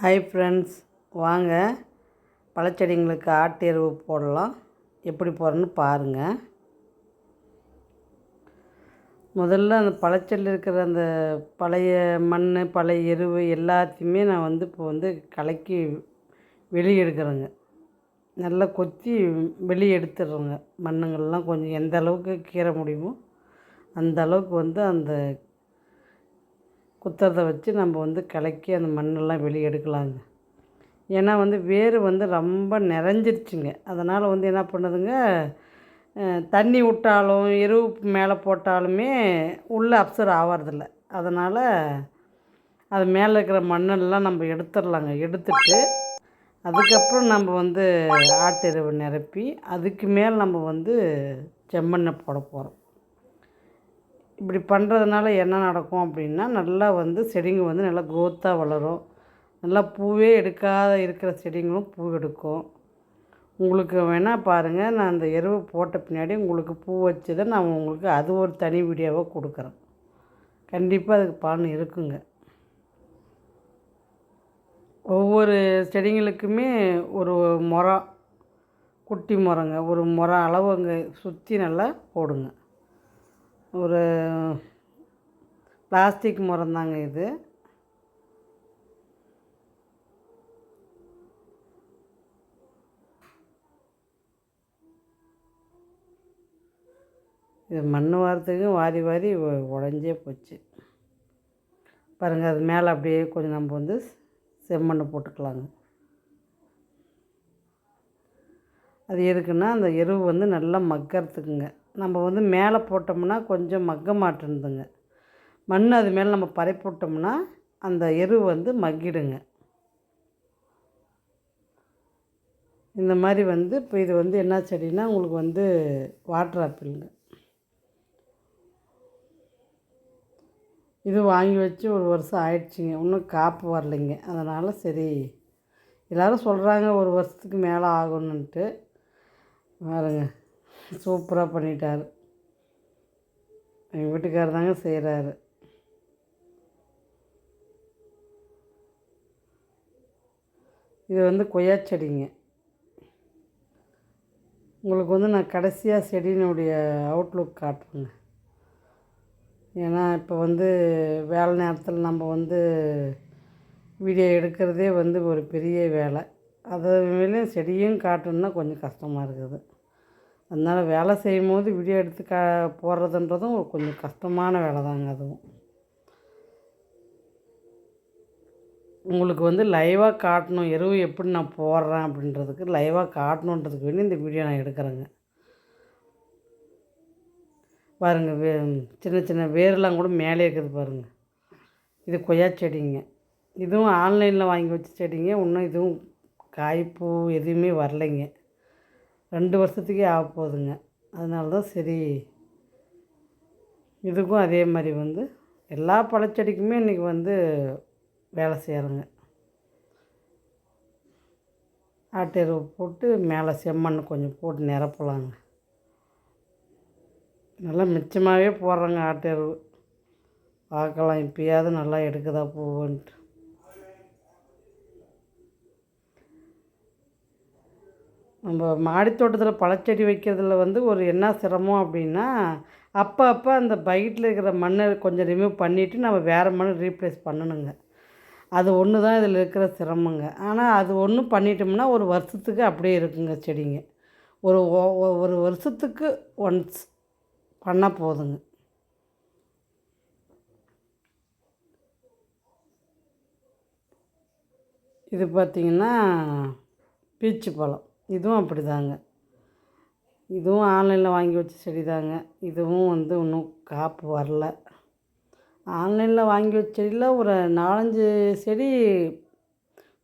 Hi friends வாங்க. பழச்செடிங்களுக்கு ஆட்டு எருவு போடலாம். எப்படி போடுறேன்னு பாருங்கள் முதல்ல அந்த பழச்செடியில் இருக்கிற அந்த பழைய மண் பழைய எருவு எல்லாத்தையுமே நான் வந்து இப்போ வந்து கலக்கி வெளியே எடுக்கிறேங்க நல்லா கொத்தி வெளியே எடுத்துடுறோங்க மண்ணுங்கள்லாம் கொஞ்சம் எந்த அளவுக்கு கீற முடியுமோ அந்த அளவுக்கு வந்து அந்த குத்துறதை வச்சு நம்ம வந்து கலக்கி அந்த மண்ணெல்லாம் வெளியே எடுக்கலாங்க. ஏன்னா வந்து வேர் வந்து ரொம்ப நிறைஞ்சிருச்சுங்க. அதனால் வந்து என்ன பண்ணுதுங்க தண்ணி விட்டாலும் எருவு மேலே போட்டாலுமே உள்ளே அப்சர் ஆகிறதில்ல அதனால் அது மேலே இருக்கிற மண்ணெல்லாம் நம்ம எடுத்துடலாங்க. எடுத்துட்டு அதுக்கப்புறம் நம்ம வந்து ஆட்டெருவை நிரப்பி அதுக்கு மேல் நம்ம வந்து செம்மண்ணை போட போகிறோம் இப்படி பண்ணுறதுனால என்ன நடக்கும் அப்படின்னா நல்லா வந்து செடிங்க வந்து நல்லா க்ரோத்தாக வளரும். நல்லா பூவே எடுக்காத இருக்கிற செடிங்களும் பூ எடுக்கும். உங்களுக்கு வேணால் பாருங்கள் நான் அந்த எருவு போட்ட பின்னாடி உங்களுக்கு பூ வச்சதை நான் உங்களுக்கு அது ஒரு தனி வீடியோவாக கொடுக்குறேன். கண்டிப்பாக அதுக்கு பலன் இருக்குங்க. ஒவ்வொரு செடிங்களுக்குமே ஒரு முறம் குட்டி முறங்க ஒரு முறம் அளவு அங்கே சுற்றி நல்லா போடுங்க. ஒரு பிளாஸ்டிக் முறம் தாங்க இது. இது மண் வாரத்துக்கு வாரி வாரி உடஞ்சே போச்சு. பாருங்கள் அது மேலே அப்படியே கொஞ்சம் நம்ம வந்து செம்மண்ணை போட்டுக்கலாங்க. அது எதுக்குன்னா அந்த எருவு வந்து நல்லா மக்கறதுக்குங்க. நம்ம வந்து மேலே போட்டோம்னா கொஞ்சம் மக்க மாட்டேன்துங்க. மண் அது மேலே நம்ம பரப்பி விட்டோம்னா அந்த எரு வந்து மக்கிடுங்க. இந்த மாதிரி வந்து இப்போ இது வந்து என்ன செடின்னா உங்களுக்கு வந்து வாட்டர் ஆப்பிளுங்க. இது வாங்கி வச்சு ஒரு வருஷம் ஆயிடுச்சுங்க. இன்னும் காப்பு வரலைங்க. அதனால் சரி எல்லோரும் சொல்கிறாங்க ஒரு வருஷத்துக்கு மேலே ஆகணுன்ட்டு பாருங்க. சூப்பராக பண்ணிட்டார். எங்கள் வீட்டுக்காரர் தாங்க செய்கிறாரு இது வந்து கொய்யா செடிங்க. உங்களுக்கு வந்து நான் கடைசியாக செடியினுடைய அவுட்லுக் காட்டுறேங்க. ஏன்னா இப்போ வந்து வேலை நேரத்தில் நம்ம வந்து வீடியோ எடுக்கிறதே வந்து ஒரு பெரிய வேலை. அது மேலேயும் செடியும் காட்டணுன்னா கொஞ்சம் கஷ்டமாக இருக்குது. அதனால் வேலை செய்யும் போது வீடியோ எடுத்து கா போடுறதுன்றதும் கொஞ்சம் கஷ்டமான வேலை தாங்க அதுவும். உங்களுக்கு வந்து லைவாக காட்டணும் எருவு எப்படி நான் போடுறேன் அப்படின்றதுக்கு லைவாக காட்டணுன்றதுக்கு வேண்டி இந்த வீடியோ நான் எடுக்கிறேங்க. பாருங்கள் வே சின்ன சின்ன வேர்லாம் கூட மேலே இருக்குது பாருங்கள் இது கொய்யா செடிங்க. இதுவும் ஆன்லைனில் வாங்கி வச்ச செடிங்க. இன்னும் இதுவும் காய்ப்பூ எதுவுமே வரலைங்க. ரெண்டு வருஷத்துக்கே ஆக போகுதுங்க அதனால தான் சரி இதுக்கும் அதே மாதிரி வந்து எல்லா பழச்செடிக்குமே இன்றைக்கி வந்து வேலை செய்கிறோங்க ஆட்டு எருவு போட்டு மேலே செம்மண் கொஞ்சம் போட்டு நிரப்பலாங்க. நல்லா மிச்சமாகவே போடுறேங்க ஆட்டு எருவு பார்க்கலாம் இப்பயாவது நல்லா எடுக்குதா பூவுன்ட்டு. நம்ம மாடித்தோட்டத்தில் பழச்செடி வைக்கிறதுல வந்து ஒரு என்ன சிரமம் அப்படின்னா அப்போ அப்போ அந்த பைட்டில் இருக்கிற மண்ணை கொஞ்சம் ரிமூவ் பண்ணிவிட்டு நம்ம வேறு மண் ரீப்ளேஸ் பண்ணணுங்க. அது ஒன்று தான் இதில் இருக்கிற சிரமங்க. ஆனால் அது ஒன்று பண்ணிட்டோம்னா ஒரு வருஷத்துக்கு அப்படியே இருக்குங்க செடிங்க. ஒரு ஒரு வருஷத்துக்கு ஒன்ஸ் பண்ணால் போதுங்க. இது பார்த்திங்கன்னா பீச்சு பழம். இதுவும் அப்படி தாங்க இதுவும் ஆன்லைனில் வாங்கி வச்ச செடி தாங்க இதுவும் வந்து இன்னும் காப்பு வரல. ஆன்லைனில் வாங்கி வச்ச செடியில் ஒரு நாலஞ்சு செடி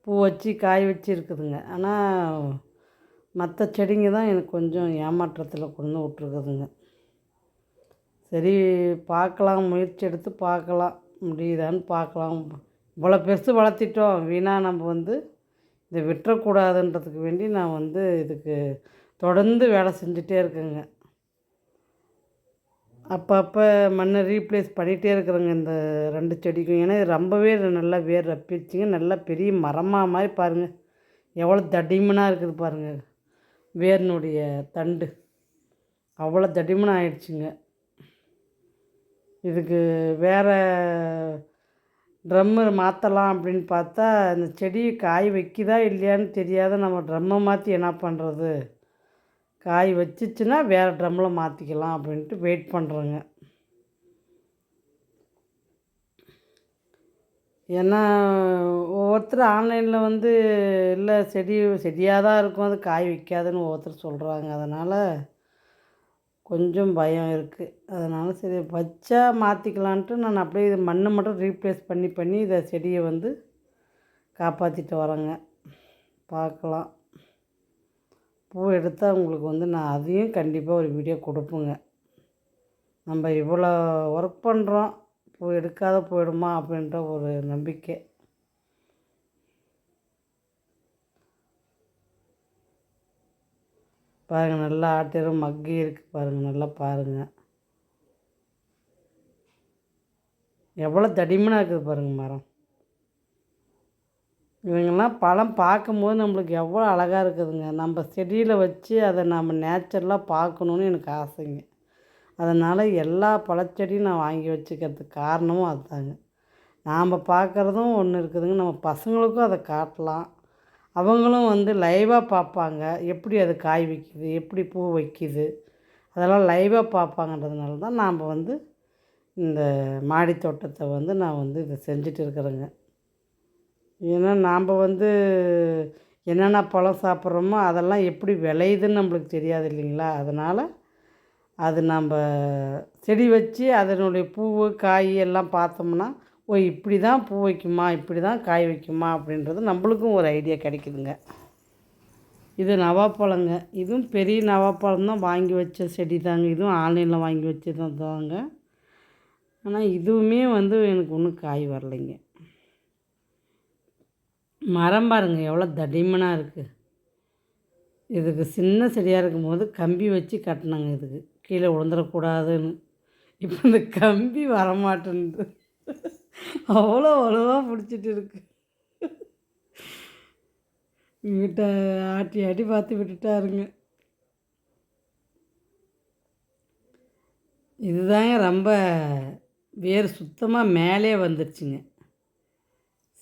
பூ வச்சு காய் வச்சு இருக்குதுங்க. ஆனால் மற்ற செடிங்க தான் எனக்கு கொஞ்சம் ஏமாற்றத்தில் கொண்டு விட்ருக்குதுங்க சரி பார்க்கலாம். முயற்சி எடுத்து பார்க்கலாம். முடியுதான்னு பார்க்கலாம். இவ்வளோ பெருசு வளர்த்திட்டோம். வீணாக நம்ம வந்து இதை விட்டுறக்கூடாதுன்றதுக்கு வேண்டி நான் வந்து இதுக்கு தொடர்ந்து வேலை செஞ்சுட்டே இருக்கேங்க. அப்பப்போ மண்ணை ரீப்ளேஸ் பண்ணிகிட்டே இருக்கிறேங்க இந்த ரெண்டு செடிக்கும். ஏன்னா இது ரொம்பவே நல்லா வேர் ரப்பிச்சுங்க. நல்லா பெரிய மரமாக மாதிரி பாருங்கள் எவ்வளோ தடிமனாக இருக்குது பாருங்கள் வேர்னுடைய தண்டு. அவ்வளோ தடிமனாக ஆயிடுச்சுங்க. இதுக்கு வேறு ட்ரம்மு மாற்றலாம் அப்படின்னு பார்த்தா இந்த செடி காய் வைக்குதா இல்லையான்னு தெரியாத நம்ம ட்ரம்மை மாற்றி என்ன பண்ணுறது காய் வச்சிச்சுன்னா வேறு ட்ரம்மில் மாற்றிக்கலாம் அப்படின்ட்டு வெயிட் பண்ணுறோங்க ஏன்னா ஒவ்வொருத்தர் ஆன்லைனில் வந்து இல்லை செடி செடியாக தான் இருக்கும் அது காய் வைக்காதுன்னு ஒவ்வொருத்தர் சொல்கிறாங்க அதனால் கொஞ்சம் பயம் இருக்குது அதனால் சரி வச்சா மாற்றிக்கலான்ட்டு நான் அப்படியே இது மண்ணை மட்டும் ரீப்ளேஸ் பண்ணி பண்ணி இதை செடியை வந்து காப்பாற்றிட்டு வரேங்க. பார்க்கலாம். பூ எடுத்தால் உங்களுக்கு வந்து நான் அதையும் கண்டிப்பாக ஒரு வீடியோ கொடுப்பேங்க. நம்ம இவ்வளோ ஒர்க் பண்ணுறோம் பூ எடுக்காத போயிடுமா அப்படின்ற ஒரு நம்பிக்கை. பாருங்கள் நல்லா ஆட்டிரும் மக்கி இருக்குது பாருங்கள் நல்லா பாருங்கள் எவ்வளோ தடிமனாக இருக்குது பாருங்கள் மரம். இவங்கெல்லாம் பழம் பார்க்கும்போது நம்மளுக்கு எவ்வளோ அழகாக இருக்குதுங்க. நம்ம செடியில் வச்சு அதை நம்ம நேச்சுரலாக பார்க்கணுன்னு எனக்கு ஆசைங்க. அதனால் எல்லா பழச்செடியும் நான் வாங்கி வச்சுக்கிறதுக்கு காரணமும் அதுதாங்க நாம் பார்க்குறதும் ஒன்று இருக்குதுங்க. நம்ம பசங்களுக்கும் அதை காட்டலாம். அவங்களும் வந்து லைவாக பார்ப்பாங்க. எப்படி அது காய் வைக்கிது எப்படி பூ வைக்குது அதெல்லாம் லைவாக பார்ப்பாங்கன்றதுனால தான் நாம் வந்து இந்த மாடி தோட்டத்தை வந்து நான் வந்து இதை செஞ்சுட்டு இருக்கிறேங்க. ஏன்னா நாம் வந்து என்னென்ன பழம் சாப்பிட்றோமோ அதெல்லாம் எப்படி விளையுதுன்னு நம்மளுக்கு தெரியாது இல்லைங்களா? அதனால் அது நம்ம செடி வச்சு அதனுடைய பூ காய் எல்லாம் பார்த்தோம்னா ஓ இப்படி தான் பூ வைக்குமா இப்படி தான் காய் வைக்குமா அப்படின்றது நம்மளுக்கும் ஒரு ஐடியா கிடைக்குதுங்க. இது நவாப்பழங்க. இதுவும் பெரிய நவாப்பழம் தான் வாங்கி வச்ச செடி தாங்க. இதுவும் ஆன்லைனில் வாங்கி வச்சது தாங்க. ஆனால் இதுவுமே வந்து எனக்கு ஒன்றும் காய் வரலைங்க. மரம் பாருங்க எவ்வளோ தடிமனாக இருக்குது இதுக்கு சின்ன செடியாக இருக்கும்போது கம்பி வச்சு கட்டினாங்க இதுக்கு. கீழே விழுந்துடக்கூடாதுன்னு இப்போ இந்த கம்பி வரமாட்டேன்து அவ்வளோ வலுவாக பிடிச்சிட்டு இருக்கு. வீட்டை ஆட்டி ஆட்டி பார்த்து விட்டுட்டாருங்க இதுதாங்க ரொம்ப வேர் சுத்தமாக மேலே வந்துருச்சுங்க.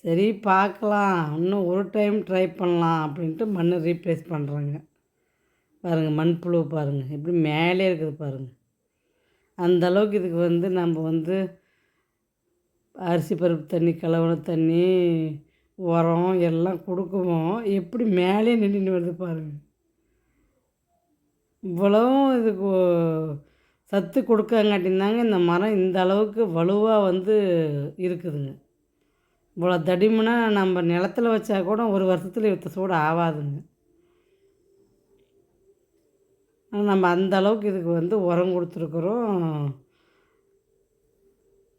சரி பார்க்கலாம். இன்னும் ஒரு டைம் ட்ரை பண்ணலாம் அப்படின்ட்டு மண்ணை ரீப்ளேஸ் பண்ணுறாங்க பாருங்கள் மண்புழு பாருங்கள் எப்படி மேலே இருக்குது பாருங்கள் அந்த அளவுக்கு இதுக்கு வந்து நம்ம வந்து அரிசி பருப்பு தண்ணி கலவன தண்ணி உரம் எல்லாம் கொடுக்குவோம் எப்படி மேலே நின்று வருது பாருங்கள் இவ்வளவும் இதுக்கு சத்து கொடுக்காங்காட்டிந்தாங்க இந்த மரம் இந்த அளவுக்கு வலுவாக வந்து இருக்குதுங்க. இவ்வளோ தடிமனாக நம்ம நிலத்துல வச்சா கூட ஒரு வருஷத்தில் இத்த சூடு ஆகாதுங்க ஆனால் நம்ம அந்த அளவுக்கு இதுக்கு வந்து உரம் கொடுத்துருக்குறோம்.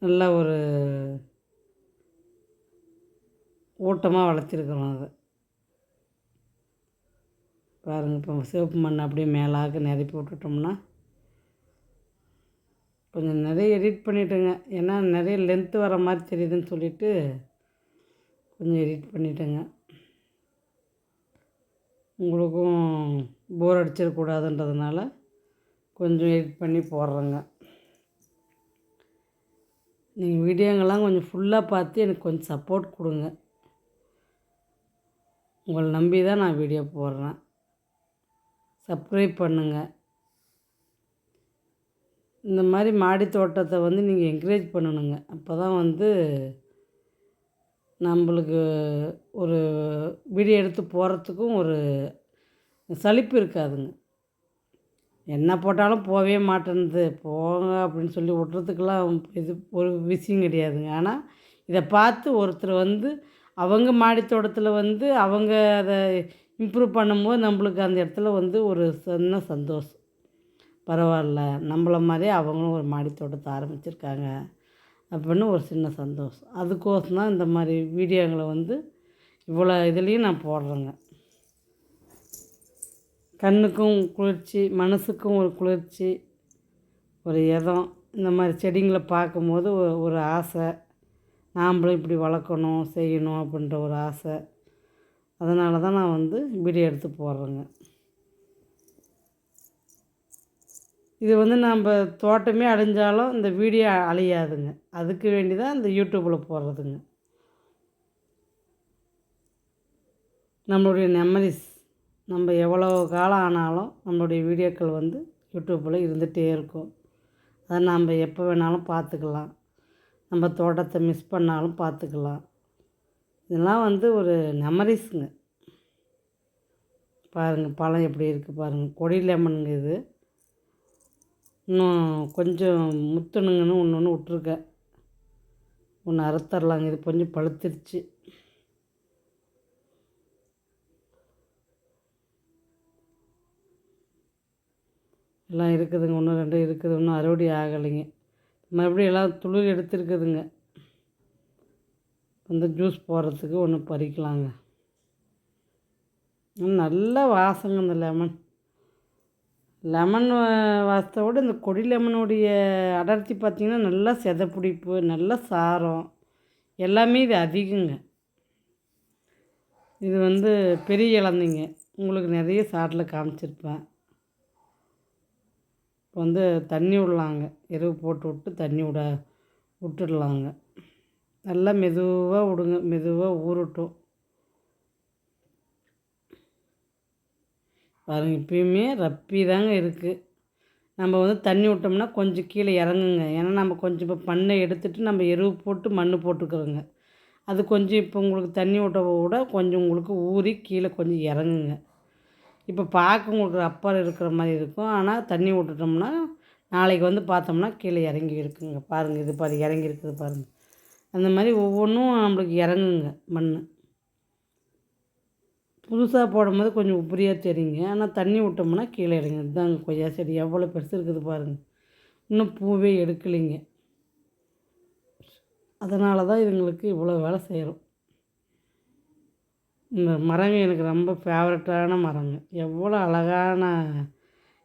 நல்ல ஒரு ஊட்டமாக வளர்த்திருக்கிறோம் அதை. பாருங்கள் இப்போ சிவப்பு மண் அப்படியே மேலாக நிரப்பி விட்டுட்டோம்னா கொஞ்சம் நிறைய எடிட் பண்ணிட்டேங்க. ஏன்னா நிறைய லென்த்து வர மாதிரி தெரியுதுன்னு சொல்லிவிட்டு கொஞ்சம் எடிட் பண்ணிட்டேங்க. உங்களுக்கும் போர் அடிச்சிடக்கூடாதுன்றதுனால கொஞ்சம் எடிட் பண்ணி போடுறேங்க. நீங்கள் வீடியோங்கெல்லாம் கொஞ்சம் ஃபுல்லாக பார்த்து எனக்கு கொஞ்சம் சப்போர்ட் கொடுங்க. உங்களை நம்பி தான் நான் வீடியோ போடுறேன். சப்ஸ்கிரைப் பண்ணுங்கள் இந்த மாதிரி மாடி தோட்டத்தை வந்து நீங்கள் என்கரேஜ் பண்ணணுங்க. அப்போ தான் வந்து நம்மளுக்கு ஒரு வீடியோ எடுத்து போகிறதுக்கும் ஒரு சலிப்பு இருக்காதுங்க. என்ன போட்டாலும் போகவே மாட்டேன்து போங்க அப்படின்னு சொல்லி விட்றதுக்கெல்லாம் இது ஒரு விஷயம் கிடையாதுங்க. ஆனால் இதை பார்த்து ஒருத்தர் வந்து அவங்க மாடி தோட்டத்தில் வந்து அவங்க அதை இம்ப்ரூவ் பண்ணும்போது நம்மளுக்கு அந்த இடத்துல வந்து ஒரு சின்ன சந்தோஷம். பரவாயில்ல. நம்மள மாதிரியே அவங்களும் ஒரு மாடி தோட்டத்தை ஆரம்பிச்சிருக்காங்க அப்படின்னு ஒரு சின்ன சந்தோஷம். அதுக்கோசம் தான் இந்த மாதிரி வீடியோங்களை வந்து இவ்வளோ இதுலேயும் நான் போடுறேங்க. கண்ணுக்கும் குளிர்ச்சி மனசுக்கும் ஒரு குளிர்ச்சி ஒரு இதம். இந்த மாதிரி செடிங்களை பார்க்கும்போது ஒரு ஆசை. நாம்ளும் இப்படி வளர்க்கணும் செய்யணும் அப்படின்ற ஒரு ஆசை. அதனால தான் நான் வந்து வீடியோ எடுத்து போடுறேங்க. இது வந்து நம்ம தோட்டமே அழிஞ்சாலும் இந்த வீடியோ அழியாதுங்க. அதுக்கு வேண்டி தான் இந்த யூடியூப்பில் போடுறதுங்க. நம்மளுடைய மெமரிஸ் நம்ம எவ்வளோ காலம் ஆனாலும் நம்மளுடைய வீடியோக்கள் வந்து யூடியூப்பில் இருந்துகிட்டே இருக்கும். அதை நாம் எப்போ வேணாலும் பார்த்துக்கலாம். நம்ம தோட்டத்தை மிஸ் பண்ணாலும் பார்த்துக்கலாம். இதெல்லாம் வந்து ஒரு மெமரிஸுங்க பாருங்கள் பழம் எப்படி இருக்குது பாருங்கள் கொடி லெமனுங்க இது. இன்னும் கொஞ்சம் முத்தணுங்கன்னு ஒன்று ஒன்று விட்ருக்கேன் ஒன்று அறுத்தரலாங்க. இது கொஞ்சம் பழுத்துருச்சு. எல்லாம் இருக்குதுங்க. ஒன்று ரெண்டு இருக்குது. ஒன்றும் அறுவடை ஆகலைங்க. மறுபடியும் எல்லாம் துளிர் எடுத்துருக்குதுங்க. அந்த ஜூஸ் போடுறதுக்கு ஒன்று பறிக்கலாங்க. நல்ல வாசங்க இந்த லெமன். லெமன் வாசத்தை விட இந்த கொடி லெமனுடைய அடர்த்தி பார்த்திங்கன்னா நல்லா செதப்பிடிப்பு நல்ல சாரம். எல்லாமே இது அதிகங்க. இது வந்து பெரிய இழந்தைங்க உங்களுக்கு நிறைய சாட்டில் காமிச்சிருப்பேன். இப்போ வந்து தண்ணி விடலாங்க. எருவு போட்டு விட்டு தண்ணி விட விட்டுடலாங்க. நல்லா மெதுவாக விடுங்க. மெதுவாக ஊறட்டும். பாருங்க இப்பயுமே ரப்பி தாங்க இருக்குது நம்ம வந்து தண்ணி விட்டோம்னா கொஞ்சம் கீழே இறங்குங்க. ஏன்னா நம்ம கொஞ்சம் இப்போ பண்ணை எடுத்துகிட்டு நம்ம எருவு போட்டு மண் போட்டுக்கிறோங்க. அது கொஞ்சம் இப்போ உங்களுக்கு தண்ணி விட்ட விட கொஞ்சம் உங்களுக்கு ஊறி கீழே கொஞ்சம் இறங்குங்க. இப்போ பார்க்க உங்களுக்கு ரப்பர் இருக்கிற மாதிரி இருக்கும். ஆனால் தண்ணி விட்டுட்டோம்னா நாளைக்கு வந்து பார்த்தோம்னா கீழே இறங்கி இருக்குங்க. பாருங்கள் இது பாரு இறங்கி இருக்குது பாருங்கள் அந்த மாதிரி ஒவ்வொன்றும் நம்மளுக்கு இறங்குங்க மண். புதுசாக போடும்போது கொஞ்சம் உப்பரியாக தெரியுங்க. ஆனால் தண்ணி விட்டோம்னா கீழே இறங்க இதுதாங்க கொய்யா செடி. எவ்வளோ பெருசு இருக்குது பாருங்கள் இன்னும் பூவே எடுக்கலைங்க. அதனால தான் இதுங்களுக்கு இவ்வளோ வேலை செய்கிறோம். இந்த மரங்க எனக்கு ரொம்ப ஃபேவரட்டான மரங்க. எவ்வளோ அழகான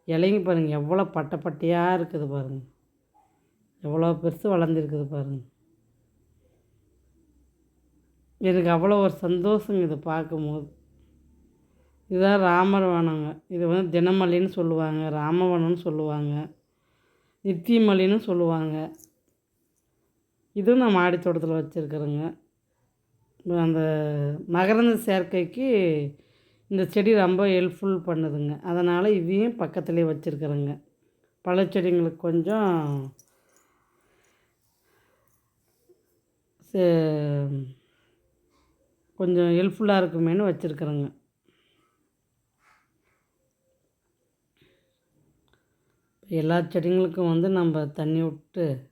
இலைங்க பாருங்கள் எவ்வளோ பட்டை பட்டையாக இருக்குது பாருங்கள் எவ்வளோ பெருசு வளர்ந்துருக்குது பாருங்கள் எனக்கு அவ்வளோ ஒரு சந்தோஷங்க இதை பார்க்கும்போது. இதுதான் ராமர் வனங்க. இது வந்து தினமல்லின்னு சொல்லுவாங்க. ராமவனம்னு சொல்லுவாங்க. நித்தியமல்லின்னு சொல்லுவாங்க. இதுவும் நான் மாடி தோட்டத்தில் வச்சுருக்குறேங்க. அந்த மகரந்த சேர்க்கைக்கு இந்த செடி ரொம்ப ஹெல்ப்ஃபுல் பண்ணுதுங்க. அதனால் இதையும் பக்கத்துலேயே வச்சுருக்குறேங்க. பழச்செடிங்களுக்கு கொஞ்சம் சே- கொஞ்சம் ஹெல்ப்ஃபுல்லாக இருக்குமேனு வச்சுருக்குறேங்க. எல்லா செடிங்களுக்கும் வந்து நம்ம தண்ணி விட்டு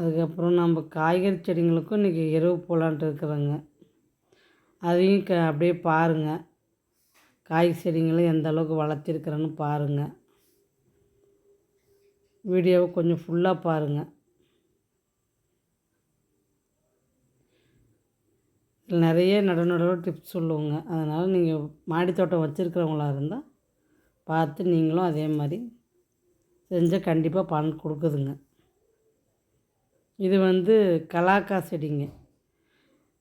அதுக்கப்புறம் நம்ம காய்கறி செடிங்களுக்கும் இன்றைக்கி எருவு போடலான்ட்டு இருக்கிறோங்க. அதையும் க அப்படியே பாருங்கள் காய் செடிங்களும் எந்த அளவுக்கு வளர்த்திருக்கிறேன்னு பாருங்கள் வீடியோவை கொஞ்சம் ஃபுல்லாக பாருங்கள் இதில் நிறைய நடு டிப்ஸ் சொல்லுவோங்க. அதனால் நீங்கள் மாடி தோட்டம் வச்சுருக்கிறவங்களா இருந்தால் பார்த்து நீங்களும் அதே மாதிரி செஞ்சால் கண்டிப்பாக பலன் கொடுக்குதுங்க. இது வந்து கலாக்கா செடிங்க.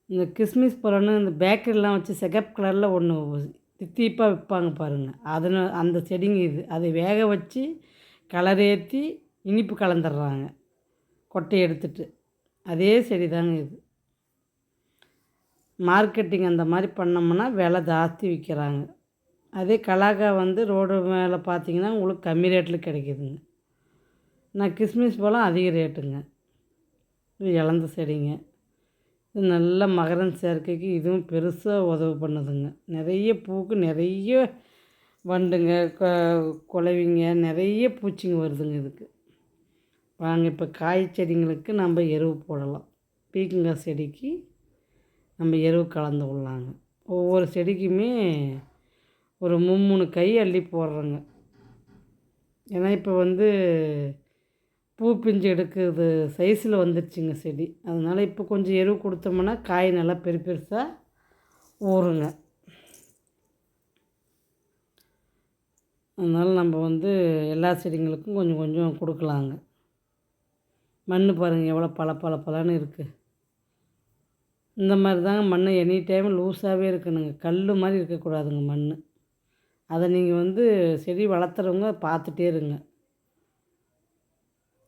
இந்த கிஸ்மிஸ் பழம்னு இந்த பேக்கரிலாம் வச்சு சிகப்பு கலரில் ஒன்று தித்திப்பாக விற்பாங்க பாருங்கள் அதில் அந்த செடிங்க இது. அதை வேக வச்சு கலர் ஏற்றி இனிப்பு கலந்துடுறாங்க. கொட்டையை எடுத்துட்டு. அதே செடி தாங்க இது. மார்க்கெட்டிங் அந்த மாதிரி பண்ணோம்னா விலை ஜாஸ்தி விற்கிறாங்க. அதே கலாக்கா வந்து ரோடு மேலே பார்த்தீங்கன்னா உங்களுக்கு கம்மி ரேட்டில் கிடைக்குதுங்க. நான் கிஸ்மிஸ் பழம் அதிக ரேட்டுங்க. இது இலந்த செடிங்க. இது நல்ல மகரந்த சேர்க்கைக்கு இதுவும் பெருசாக உதவி பண்ணுதுங்க. நிறைய பூக்கு நிறைய வண்டுங்க க குலவிங்க நிறைய பூச்சிங்க வருதுங்க இதுக்கு. வாங்க இப்போ காய் செடிங்களுக்கு நம்ம எருவு போடலாம். பீக்கங்காய் செடிக்கு நம்ம எருவு கலந்து விடலாங்க ஒவ்வொரு செடிக்குமே ஒரு மும்மூணு கை அள்ளி போடுறோங்க. ஏன்னா இப்போ வந்து பூ பிஞ்சு எடுக்கிறது சைஸில் வந்துருச்சுங்க செடி. அதனால் இப்போ கொஞ்சம் எருவு கொடுத்தோம்னா காய் நல்லா பெரு பெருசாக ஊறுங்க. அதனால் நம்ம வந்து எல்லா செடிங்களுக்கும் கொஞ்சம் கொஞ்சம் கொடுக்கலாங்க. மண் பாருங்கள் எவ்வளோ பல பல பலன்னு இருக்குது இந்த மாதிரி தாங்க மண் எனி டைம் லூஸாகவே இருக்கணுங்க. கல் மாதிரி இருக்கக்கூடாதுங்க மண் அதை நீங்கள் வந்து செடி வளர்த்துறவங்க பார்த்துட்டே இருங்க.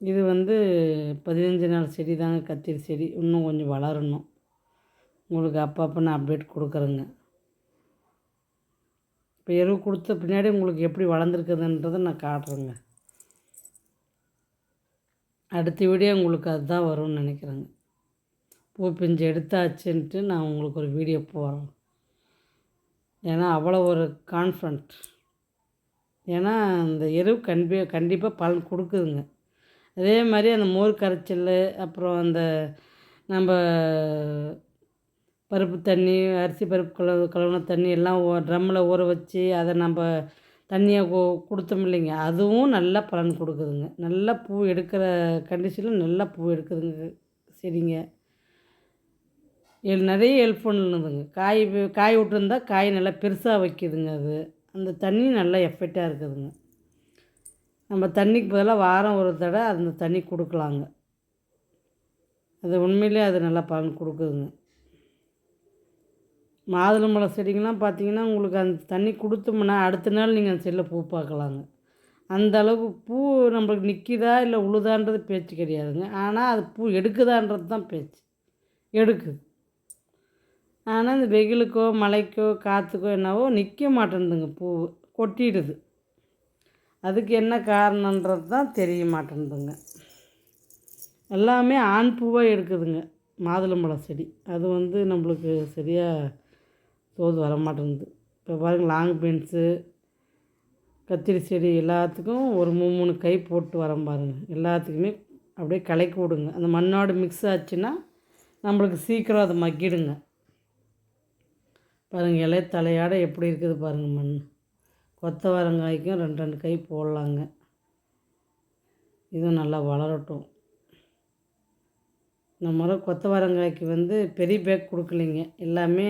இது வந்து பதினஞ்சு நாள் செடி தாங்க கத்திரி செடி. இன்னும் கொஞ்சம் வளரணும். உங்களுக்கு அப்பப்போ நான் அப்டேட் கொடுக்குறேங்க. இப்போ எருவு கொடுத்த பின்னாடி உங்களுக்கு எப்படி வளர்ந்துருக்குதுன்றதை நான் காட்டுறேங்க. அடுத்த வீடியோ உங்களுக்கு அதுதான் வரும்னு நினைக்கிறேங்க. பூ பிஞ்சு எடுத்தாச்சுன்ட்டு நான் உங்களுக்கு ஒரு வீடியோ போடுறேன். ஏன்னா அவ்வளோ ஒரு கான்ஃபிடண்ட் ஏன்னா அந்த எருவு கண்டி கண்டிப்பாக பலன் கொடுக்குதுங்க. அதே மாதிரி அந்த மோர் கரைச்சல் அப்புறம் அந்த நம்ம பருப்பு தண்ணி அரிசி பருப்பு கழுவு கழுவுன தண்ணி எல்லாம் ஓ ட்ரம்மில் ஊற வச்சு அதை நம்ம தண்ணியை கொ கொடுத்தோம் இல்லைங்க. அதுவும் நல்லா பலன் கொடுக்குதுங்க. நல்லா பூ எடுக்கிற கண்டிஷனில் நல்லா பூ எடுக்குதுங்க. செடிங்க. எல் நிறைய ஹெல்ப் பண்ணுதுங்க. காய் காய் விட்டுருந்தா காய் நல்லா பெருசாக வைக்குதுங்க அது. அந்த தண்ணி நல்லா எஃபெக்டாக இருக்குதுங்க. நம்ம தண்ணிக்கு பதிலாக வாரம் ஒரு தடவை அந்த தண்ணி கொடுக்கலாங்க. அது உண்மையிலே அது நல்லா பலன் கொடுக்குதுங்க. மாதுளம்பழம் செடிங்கெலாம் பார்த்தீங்கன்னா உங்களுக்கு அந்த தண்ணி கொடுத்தோம்னா அடுத்த நாள் நீங்கள் அந்த செல்லில் பூ பார்க்கலாங்க. அந்த அளவுக்கு பூ நம்மளுக்கு நிற்கிதா இல்லை உழுதான்றது பேச்சு கிடையாதுங்க. ஆனால் அது பூ எடுக்குதான்றது தான் பேச்சு. எடுக்குது. ஆனால் இந்த வெயிலுக்கோ மழைக்கோ காற்றுக்கோ என்னவோ நிற்க மாட்டேன்துங்க பூ கொட்டிடுது. அதுக்கு என்ன காரணன்றது தான் தெரிய மாட்டேன்துங்க. எல்லாமே ஆண் பூவாக எடுக்குதுங்க மாதுளம்பழம் செடி. அது வந்து நம்மளுக்கு சரியாக தோது வர மாட்டேங்குது இப்போ பாருங்கள் லாங் பீன்ஸு கத்திரி செடி எல்லாத்துக்கும் ஒரு மூணு மூணு கை போட்டு வரேன் பாருங்கள் எல்லாத்துக்குமே அப்படியே கலக்கி விடுங்க. அந்த மண்ணோடு மிக்ஸ் ஆச்சுன்னா நம்மளுக்கு சீக்கிரம் அதை மக்கிடுங்க. பாருங்கள் இலை தலையாட எப்படி இருக்குது பாருங்கள் மண். கொத்தவரங்காய்க்கும் ரெண்டு ரெண்டு கை போடலாங்க. இதுவும் நல்லா வளரட்டும். இந்த முறை கொத்தவரங்காய்க்கு வந்து பெரிய பேக் கொடுக்கலிங்க. எல்லாமே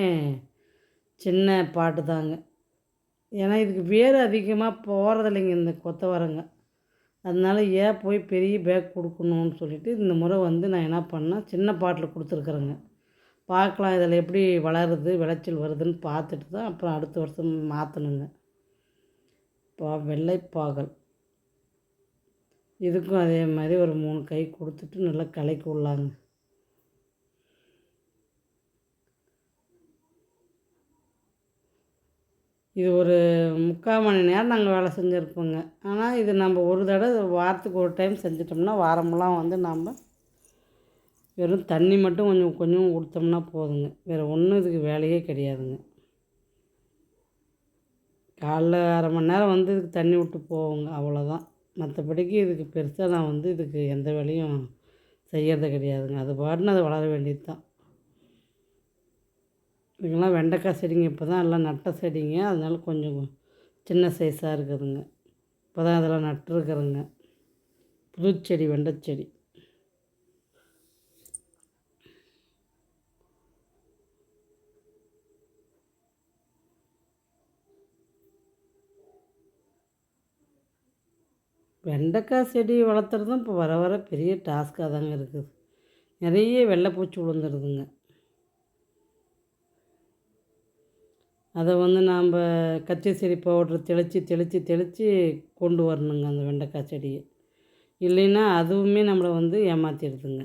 சின்ன பாட்டு தாங்க. ஏன்னா இதுக்கு வேர் அதிகமாக போகிறதில்லைங்க இந்த கொத்தவரங்காய். அதனால ஏன் போய் பெரிய பேக் கொடுக்கணுன்னு சொல்லிவிட்டு இந்த முறை வந்து நான் என்ன பண்ணேன் சின்ன பாட்டில் கொடுத்துருக்குறேங்க. பார்க்கலாம் இதில் எப்படி வளருது விளைச்சல் வருதுன்னு பார்த்துட்டு தான் அப்புறம் அடுத்த வருஷம் மாற்றணுங்க பா வெள்ளைப்பாகல். இதுக்கும் அதே மாதிரி ஒரு மூணு கை கொடுத்துட்டு நல்லா கலைக்கு விட்லாங்க இது ஒரு முக்கால் மணி நேரம் நாங்கள் வேலை செஞ்சுருப்போங்க ஆனால் இது நம்ம ஒரு தடவை வாரத்துக்கு ஒரு டைம் செஞ்சிட்டோம்னா வாரமெல்லாம் வந்து நாம் வெறும் தண்ணி மட்டும் கொஞ்சம் கொஞ்சம் கொடுத்தோம்னா போதுங்க. வேறு ஒன்றும் இதுக்கு வேலையே கிடையாதுங்க. காலைல அரை மணி நேரம் வந்து இதுக்கு தண்ணி விட்டு போவோங்க அவ்வளோதான். மற்றபடிக்கு இதுக்கு பெருசாக நான் வந்து இதுக்கு எந்த வேலையும் செய்கிறது கிடையாதுங்க. அது பாட்டுன்னு அது வளர வேண்டியது தான் இதுக்கெல்லாம் வெண்டைக்காய் செடிங்க இப்போ தான் எல்லாம் நட்ட செடிங்க. அதனால கொஞ்சம் சின்ன சைஸாக இருக்குதுங்க. இப்போ தான் அதெல்லாம் நட்டுருக்குறேங்க. புதுச்செடி வெண்டைச்செடி. வெண்டைக்காய் செடி வளர்த்துறதும் இப்போ வர வர பெரிய டாஸ்க்காக தாங்க இருக்குது. நிறைய வெள்ளைப்பூச்சி விழுந்துருதுங்க அதை வந்து நாம் கச்சை செடி பவுடர் தெளித்து தெளித்து தெளித்து கொண்டு வரணுங்க அந்த வெண்டைக்காய் செடியை. இல்லைன்னா அதுவுமே நம்மளை வந்து ஏமாற்றிடுதுங்க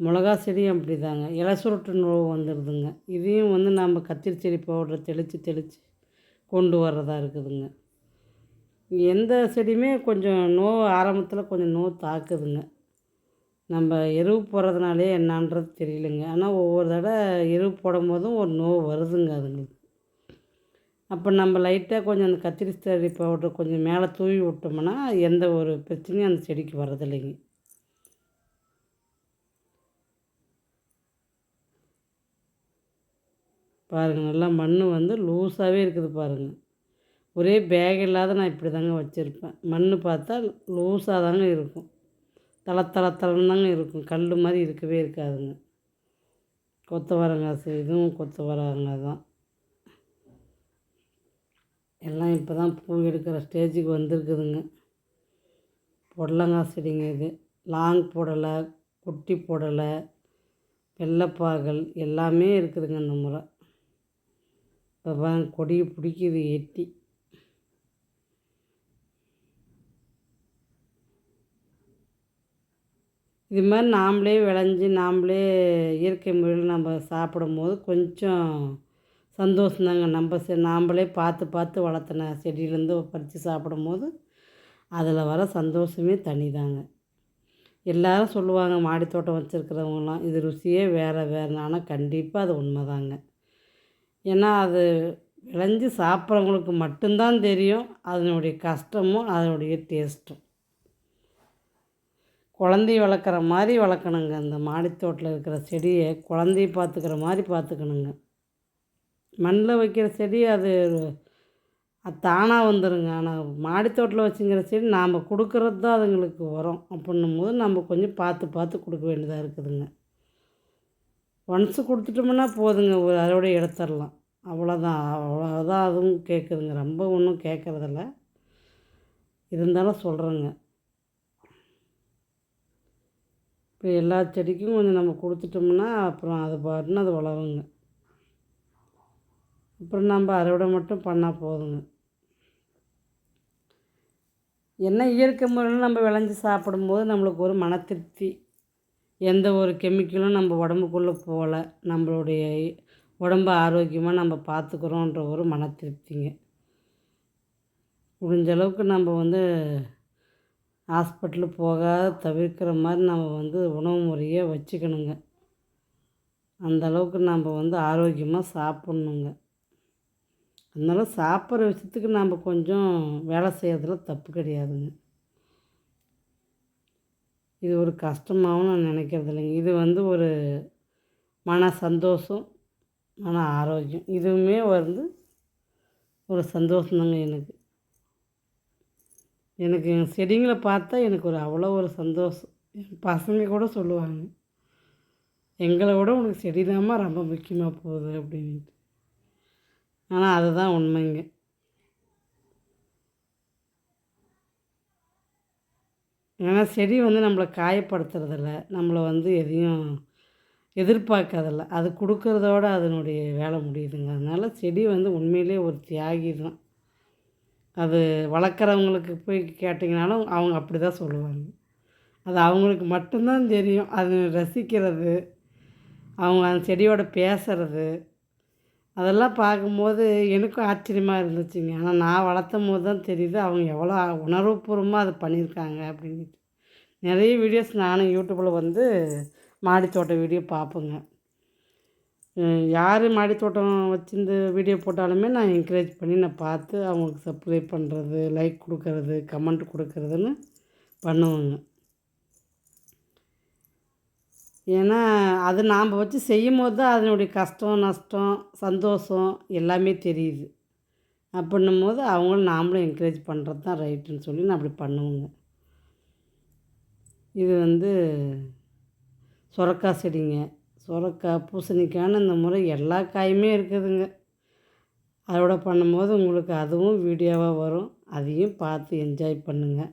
மிளகா செடியும் அப்படி தாங்க இலை சுருட்டு நோவு வந்துடுதுங்க. இதையும் வந்து நம்ம கத்திரி செடி பவுடரை தெளித்து தெளித்து கொண்டு வர்றதா இருக்குதுங்க. எந்த செடியுமே கொஞ்சம் நோவு ஆரம்பத்தில் கொஞ்சம் நோ தாக்குதுங்க. நம்ம எருவு போடுறதுனாலே என்னான்றது தெரியலைங்க. ஆனால் ஒவ்வொரு தடவை எருவு போடும் போதும் ஒரு நோவு வருதுங்க அதுங்களுக்கு அப்போ நம்ம லைட்டாக கொஞ்சம் அந்த கத்திரி செடி கொஞ்சம் மேலே தூவி விட்டோம்னா எந்த ஒரு பிரச்சனையும் அந்த செடிக்கு வர்றதில்லைங்க. பாருங்கள் நல்லா மண் வந்து லூஸாகவே இருக்குது பாருங்கள் ஒரே பேக் இல்லாத நான் இப்படி தாங்க வச்சுருப்பேன். மண் பார்த்தா லூஸாக தாங்க இருக்கும். தள தள தாங்க இருக்கும். கல் மாதிரி இருக்கவே இருக்காதுங்க. கொத்தவரங்காய் இதுவும் கொத்தவரங்காய் தான். எல்லாம் இப்போ தான் பூ எடுக்கிற ஸ்டேஜுக்கு வந்திருக்குதுங்க. புடலங்காய் செடிங்க இது. லாங் போடலை குட்டி போடலை வெள்ளைப்பாகல் எல்லாமே இருக்குதுங்க இந்த முறை. இப்போ பாருங்க கொடியை பிடிக்குது எட்டி. இது மாதிரி நாம்ளே விளைஞ்சி நாம்ளே இயற்கை முறையில் நம்ம சாப்பிடும்போது கொஞ்சம் சந்தோஷந்தாங்க. நம்ம செ நாம்ளே பார்த்து பார்த்து வளர்த்துன செடியிலேருந்து பறித்து சாப்பிடும்போது அதில் வர சந்தோஷமே தனிதாங்க. எல்லாரும் சொல்லுவாங்க மாடி தோட்டம் வச்சுருக்கிறவங்களாம் இது ருசியே வேறு வேறு ஆனால் கண்டிப்பாக அது உண்மைதாங்க. ஏன்னா அது விளைஞ்சி சாப்பிட்றவங்களுக்கு மட்டும்தான் தெரியும் அதனுடைய கஷ்டமும் அதனுடைய டேஸ்ட்டும். குழந்தைய வளர்க்குற மாதிரி வளர்க்கணுங்க. அந்த மாடித்தோட்டில் இருக்கிற செடியை குழந்தைய பார்த்துக்கிற மாதிரி பார்த்துக்கணுங்க. மண்ணில் வைக்கிற செடி அது அது தானாக வந்துடுங்க ஆனால் மாடித்தோட்டில் வச்சுங்கிற செடி நாம் கொடுக்குறது தான் அதுங்களுக்கு உரம் அப்படின்னும் போது நம்ம கொஞ்சம் பார்த்து பார்த்து கொடுக்க வேண்டியதாக இருக்குதுங்க. ஒன்ஸு கொடுத்துட்டோம்னா போதுங்க. ஒரு அறுவடை எடுத்துடலாம். அவ்வளோதான். அவ்வளோதான் அதுவும் கேட்குதுங்க. ரொம்ப ஒன்றும் கேட்குறதில்ல. இருந்தாலும் சொல்கிறேங்க இப்போ எல்லா செடிக்கும் கொஞ்சம் நம்ம கொடுத்துட்டோம்னா அப்புறம் அது பாட்டுன்னு அது வளருங்க. அப்புறம் நம்ம அறுவடை மட்டும் பண்ணால் போதுங்க. என்ன இயற்கை முறையில் நம்ம விளைஞ்சி சாப்பிடும்போது நம்மளுக்கு ஒரு மன திருப்தி. எந்த ஒரு கெமிக்கலும் நம்ம உடம்புக்குள்ளே போகல. நம்மளுடைய உடம்பு ஆரோக்கியமாக நம்ம பார்த்துக்குறோன்ற ஒரு மன திருப்திங்க. முடிஞ்ச அளவுக்கு நம்ம வந்து ஹாஸ்பிட்டலு போகாத தவிர்க்கிற மாதிரி நம்ம வந்து உணவு முறையை வச்சுக்கணுங்க. அந்த அளவுக்கு நம்ம வந்து ஆரோக்கியமாக சாப்பிட்ணுங்க. அதனால் சாப்பிட்ற விஷயத்துக்கு நம்ம கொஞ்சம் வேலை செய்கிறதுல தப்பு கிடையாதுங்க. இது ஒரு கஷ்டமாகவும் நான் நினைக்கிறது இல்லைங்க. இது வந்து ஒரு மன சந்தோஷம் மன ஆரோக்கியம். இதுவுமே வந்து ஒரு சந்தோஷம்தாங்க எனக்கு. எனக்கு என் செடிங்களை பார்த்தா எனக்கு ஒரு அவ்வளோ ஒரு சந்தோஷம். என் பசங்க கூட சொல்லுவாங்க எங்களை விட உனக்கு செடி தாம்மா ரொம்ப முக்கியமாக போகுது அப்படின்ட்டு. ஆனால் அதுதான் உண்மைங்க. ஏன்னா செடி வந்து நம்மளை காயப்படுத்துறதில்ல. நம்மளை வந்து எதையும் எதிர்பார்க்கறதில்ல அது கொடுக்குறதோட அதனுடைய வேலை முடியுதுங்க. அதனால் செடி வந்து உண்மையிலே ஒரு தியாகி தான் அது வளர்க்குறவங்களுக்கு போய் கேட்டிங்கனாலும் அவங்க அப்படி தான் சொல்லுவாங்க. அது அவங்களுக்கு மட்டும்தான் தெரியும். அது ரசிக்கிறது அவங்க அந்த செடியோட பேசுறது அதெல்லாம் பார்க்கும்போது எனக்கும் ஆச்சரியமாக இருந்துச்சுங்க. ஆனால் நான் வளர்த்தும் போது தான் தெரியுது அவங்க எவ்வளோ உணர்வுபூர்வமாக அது பண்ணியிருக்காங்க அப்படின்ட்டு நிறைய வீடியோஸ் நானும் யூடியூப்பில் வந்து மாடித்தோட்ட வீடியோ பார்ப்பேங்க. யார் மாடித்தோட்டம் வச்சுருந்து வீடியோ போட்டாலுமே நான் என்கரேஜ் பண்ணி நான் பார்த்து அவங்களுக்கு சப்ளை பண்ணுறது லைக் கொடுக்கறது கமெண்ட் கொடுக்கறதுன்னு பண்ணுவேங்க. ஏன்னா அது நாம் வச்சு செய்யும் போது தான் அதனுடைய கஷ்டம் நஷ்டம் சந்தோஷம் எல்லாமே தெரியுது. அப்படின்னும் போது அவங்களும் நாமளும் என்கரேஜ் பண்ணுறது தான் ரைட்டுன்னு சொல்லி நான் அப்படி பண்ணுவேங்க. இது வந்து சுரக்காய் செடிங்க. சுரக்காய் பூசணிக்காய்னு இந்த முறை எல்லா காயுமே இருக்குதுங்க. அறுவடை பண்ணும்போது உங்களுக்கு அதுவும் வீடியோவாக வரும். அதையும் பார்த்து என்ஜாய் பண்ணுங்கள்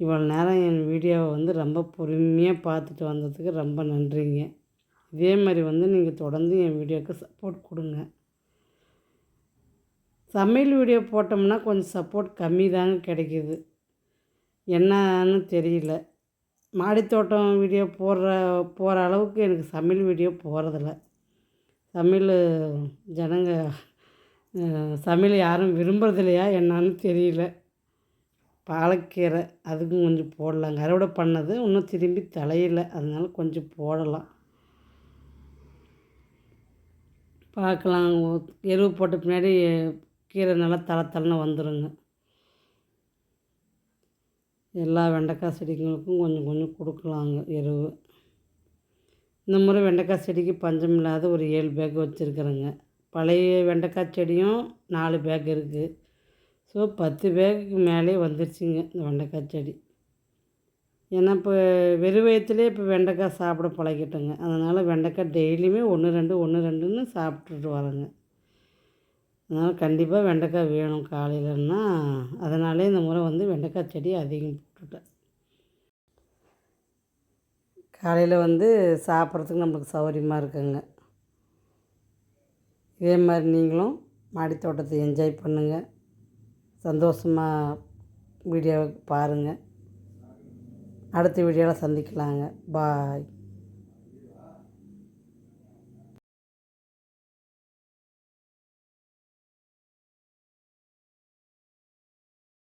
இவ்வளோ நேரம் என் வீடியோவை வந்து ரொம்ப பொறுமையாக பார்த்துட்டு வந்ததுக்கு ரொம்ப நன்றிங்க. இதே மாதிரி வந்து நீங்கள் தொடர்ந்து என் வீடியோவுக்கு சப்போர்ட் கொடுங்க. சமையல் வீடியோ போட்டோம்னா கொஞ்சம் சப்போர்ட் கம்மி தாங்க கிடைக்கிது. என்னன்னு தெரியல. மாடித்தோட்டம் வீடியோ போடுற போகிற அளவுக்கு எனக்கு சமையல் வீடியோ போகிறதில்ல சமையல் ஜனங்க சமையல் யாரும் விரும்புறதில்லையா என்னான்னு தெரியல. பாலக்கீரை அதுக்கும் கொஞ்சம் போடலாங்க. அறுவடை பண்ணது இன்னும் திரும்பி தலையில அதனால கொஞ்சம் போடலாம். பார்க்கலாம். எருவு போட்ட பின்னாடி கீரை நல்லா தலை தலைன்னு வந்துடுங்க எல்லா வெண்டைக்காய் செடிங்களுக்கும் கொஞ்சம் கொஞ்சம் கொடுக்கலாங்க எருவு. இந்த முறை வெண்டைக்காய் செடிக்கு பஞ்சம் இல்லாத ஒரு ஏழு பேக் வச்சுருக்குறேங்க. பழைய வெண்டைக்காய் செடியும் நாலு பேக் இருக்குது ஸோ பத்து பேக்குக்கு மேலே வந்துருச்சுங்க இந்த வெண்டைக்காய் செடி. ஏன்னா இப்போ வெறும் வயிற்றுலேயே இப்போ வெண்டைக்காய் சாப்பிட பழகிட்டோங்க. அதனால் வெண்டைக்காய் டெய்லியுமே ஒன்று ரெண்டு ஒன்று ரெண்டுன்னு சாப்பிட்டுட்டு வரேங்க. அதனால் கண்டிப்பாக வெண்டைக்காய் வேணும் காலையிலன்னா. அதனாலே இந்த முறை வந்து வெண்டைக்காய் செடி அதிகம் விட்டுட்டேன் காலையில் வந்து சாப்பிட்றதுக்கு நம்மளுக்கு சௌகரியமாக இருக்குங்க. இதே மாதிரி நீங்களும் மாடித்தோட்டத்தை என்ஜாய் பண்ணுங்கள் சந்தோஷமாக வீடியோவை பாருங்கள் அடுத்த வீடியோவில் சந்திக்கலாங்க. பாய்